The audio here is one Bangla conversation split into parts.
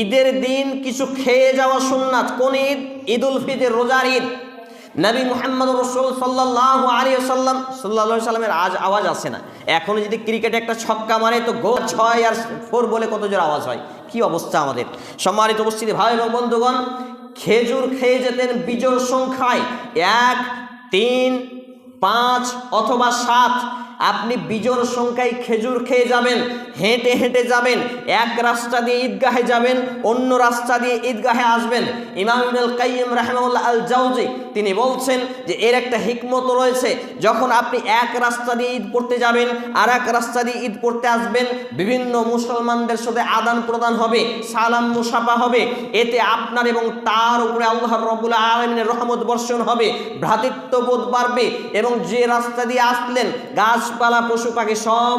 ঈদের দিন কিছু খেয়ে যাওয়া সুন্নাত। কোন ঈদ? ঈদ উল ফিতর, রোজার ঈদ। নবী মোহাম্মদ রসুল সাল্লাহ আলী সাল্লাম সাল্লাহ সাল্লামের আজ আওয়াজ আসে না। এখন যদি ক্রিকেটে একটা ছক্কা মারে তো গো ছয় আর ফোর বলে কত জোর আওয়াজ হয়? কি অবস্থা আমাদের? সম্মানিত উপস্থিতি, ভাই এবং বন্ধুগণ, খেজুর খেয়ে যেতেন বিজোর সংখ্যায়। এক, তিন, পাঁচ অথবা সাত। আপনি বিজোর সংখ্যায় খেজুর খেয়ে যাবেন, হেঁটে হেঁটে যাবেন, এক রাস্তা দিয়ে ঈদগাহে যাবেন, অন্য রাস্তা দিয়ে ঈদগাহে আসবেন। ইমাম ইবনুল কাইয়িম রাহিমাহুল্লাহ আল জাউজি তিনি বলছেন যে, এর একটা হিকমত রয়েছে, যখন আপনি এক রাস্তা দিয়ে ঈদ করতে যাবেন আর এক রাস্তা দিয়ে ঈদ করতে আসবেন, বিভিন্ন মুসলমানদের সাথে আদান প্রদান হবে, সালাম মুসাফা হবে, এতে আপনার এবং তার উপরে আল্লাহ রবুল আলমিনের রহমত বর্ষণ হবে, ভ্রাতৃত্ববোধ বাড়বে এবং যে রাস্তা দিয়ে আসলেন গাছপালা, পশু পাখি সব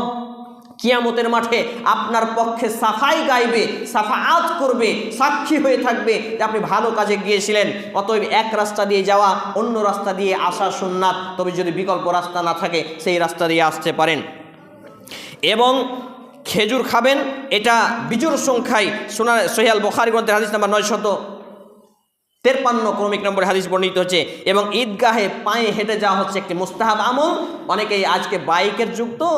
কিয়ামতের মাঠে আপনার পক্ষে সাফাই গাইবে সাফাআত করবে, সাক্ষী হয়ে থাকবে যে আপনি ভালো কাজে গিয়েছিলেন। অতএব এক রাস্তা দিয়ে যাওয়া, অন্য রাস্তা দিয়ে আসা সুন্নাত। তবে যদি বিকল্প রাস্তা না থাকে, সেই রাস্তা দিয়ে আসতে পারেন। এবং খেজুর খাবেন, এটা বিজুর সংখ্যায় সোনা সোহেল বখারি গ্রন্থের হাদিস নাম্বার নয় শত তেরপান্ন ক্রমিক নম্বরে হাদিস বর্ণিত হচ্ছে, এবং ঈদগাহে পায়ে হেঁটে যাওয়া হচ্ছে একটি মুস্তাহাব আমল। অনেকেই আজকে বাইকের যুগ তো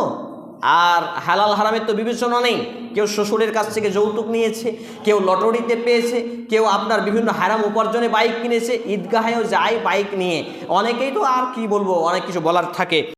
আর হালাল হারামের তো বিবেচনা নেই। কেউ শ্বশুরের কাছ থেকে যৌতুক নিয়েছে, কেউ লটারিতে পেয়েছে, কেউ আপনার বিভিন্ন হারাম উপার্জনে বাইক কিনেছে, ঈদগাহেও যায় বাইক নিয়ে। অনেকেই তো আর কি বলব, অনেক কিছু বলার থাকে।